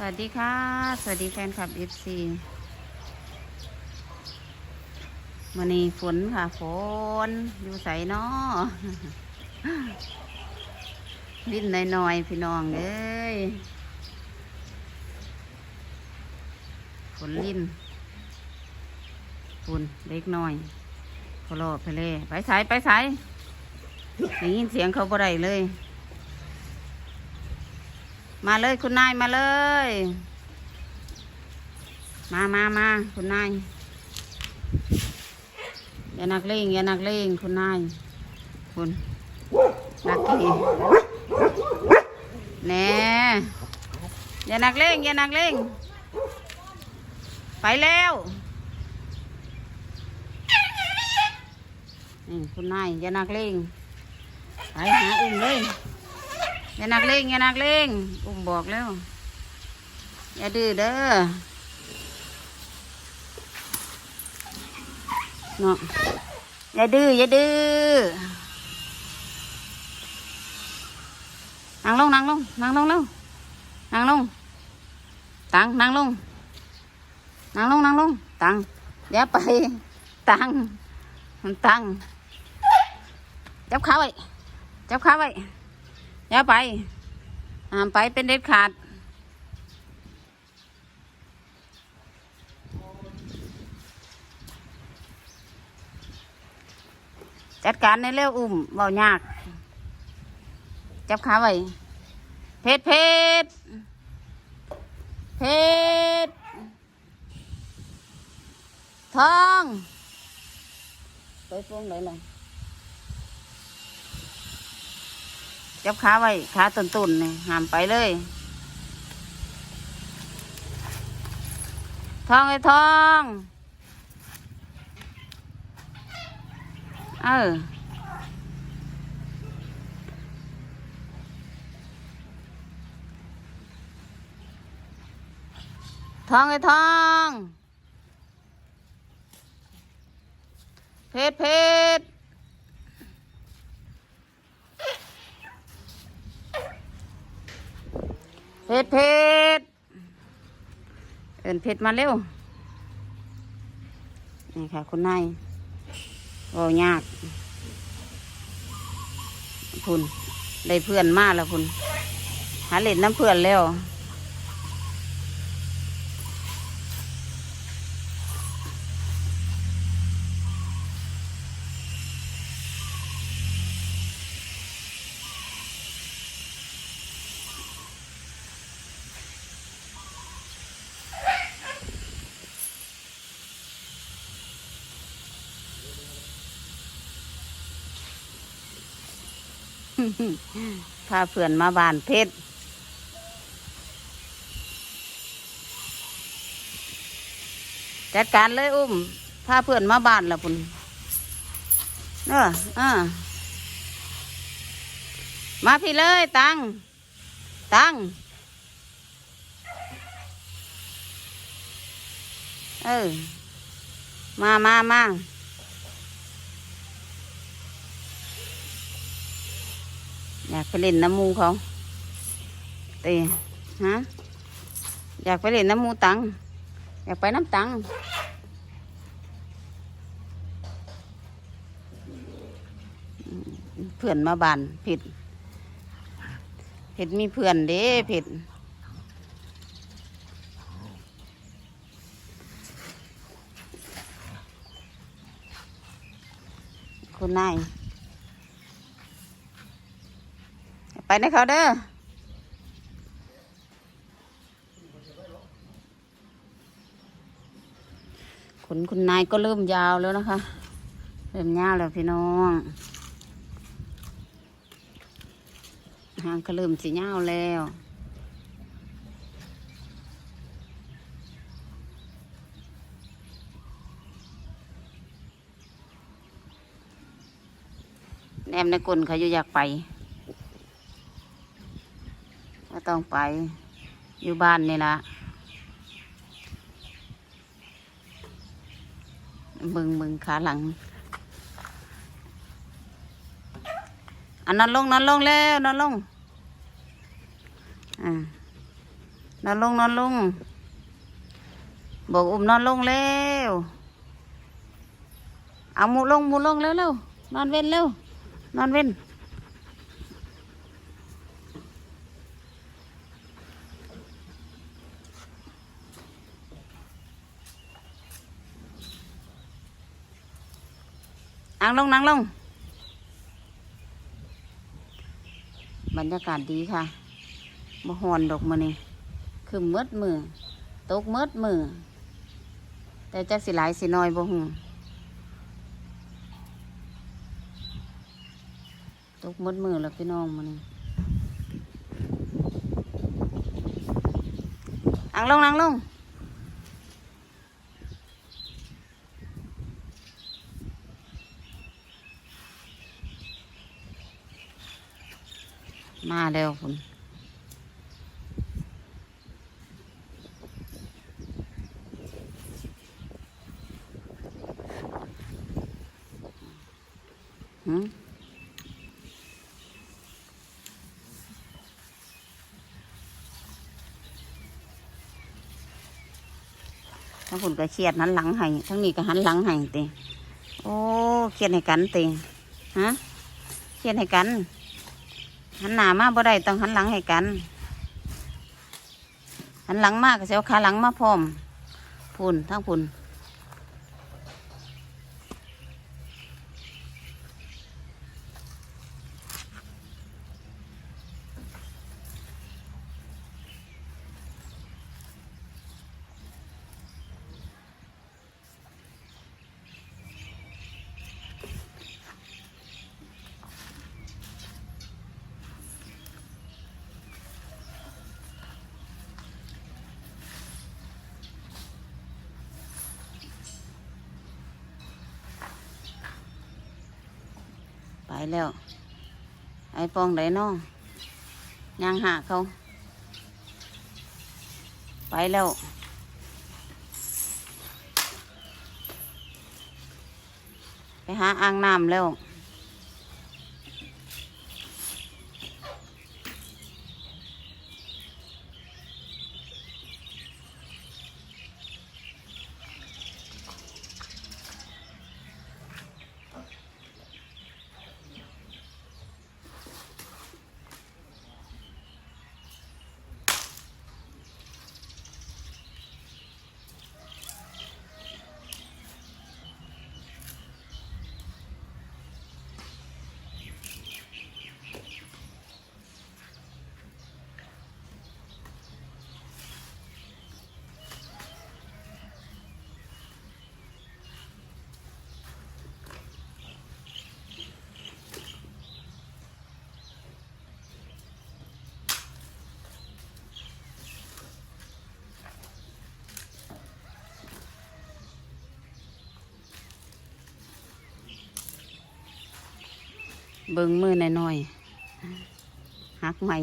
สวัสดีค่ะ สวัสดีแฟนคลับ FC มันนี้ฝนค่ะ ฝน อยู่ใสเนาะลิ้นหน่อยๆพี่น้องเอ้ยฝนลิ้นฝนเล็กน้อยพอรอไปเลย ไปสายไปสายได้ยินเสียงเขาบ่ได้เลย มาเลยคุณนายมาเลย มามามาคุณนายอย่านักเลงอย่านักเลงคุณนายคุณนักกี้แหน่อย่านักเลงอย่านักเลงไปแล้วนี่คุณนายอย่านักเลงไปหาอุ้มเลย อย่านักเลงอย่านักเลงอุ้มบอกแล้ว อย่าดื้อเด้อเนาะอย่าดื้ออย่าดื้อนั่งลงนั่งลงนั่งลงเร็วนั่งลงตังนั่งลงนั่งลงนั่งลงตังอย่าไปตังตังจับขาไว้จับขาไว้ อย่าไปห้ามไปเป็นเด็ดขาด จัดการในเร็วอุ้มเบายาก จับขาไว้เพชรเพชรเพชรทอง ไปฟงไหนล่ะ จับขาไว้ขาตุนตุนๆนี่หามไปเลยทองไอ้ทองเออทองไอ้ทอง เพชรเพชร เพชรเพชรเอินเพชรมาเร็ว นี่ค่ะคุณนายโอ้ยากคุณได้เพื่อนมากแล้วคุณหาเล่นน้ำเพื่อนแล้ว พาเพื่อนมาบานเพชรจัดการเลยอุ้มพาเพื่อนมาบ้านแล้วพุ่นเออเออมาพี่เลยตัง ตัง เออ มามามา อยากไปเล่นน้ำมูเขาเตฮะอยากไปเล่นน้ำมูตัง อยากไปน้ำตังเพื่อนมาบานผิดผิดมีเพื่อนเด้ผิดคุณนาย ไปนะเขาเด้อขนคุณนายก็เริ่มยาวแล้วนะคะ เริ่มยาวแล้วพี่น้องหางก็เริ่มสียาวแล้วแนมในกลนเขาอยู่อยากไป ก็ต้องไปอยู่บ้านนี่ละมึงมึงขาหลัง อันนั้นลงนั้นลงแล้วนั้นลงอ่านอนลงนอนลง บอกอุ้มนอนลงเร็วเอาหมูลงหมูลงเร็วเร็วนอนเว้นเร็วนอนเว้น นั่งลงนั่งลง บรรยากาศดีค่ะบ่ฮอนดอกมือนี่คือมืดมือตกมืดมือ แต่จักสิหลายสิน้อยบ่ฮู้ตกมืดมือแล้วพี่น้องมือนี้นั่งลงนั่งลง มาแล้วคุณหืมทั้งคุณก็เครียดหันหลังให้ทั้งนี้ก็หันหลังให้ติโอ้เครียดให้กันติฮะเครียดให้กัน หันหน้ามาบ่ได้ต้องหันหลังให้กัน หันหลังมากก็เสียวขาหลังมาพร้อมพุ่นทั้งพุ่น ไปแล้ว ไอ้ปองไดน้องยางหาเขา ไปแล้ว ไปหาอ่างน้ำแล้ว เบิ่งมือหน่อยๆหักใหม่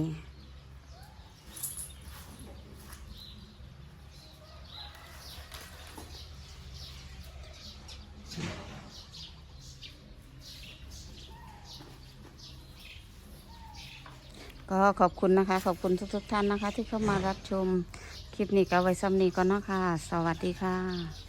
ก็ขอบคุณนะคะ ขอบคุณทุกๆท่านนะคะ ที่เข้ามารับชม คลิปนี้ก็ไว้ซ้ำนี้ก่อนเนาะค่ะสวัสดีค่ะ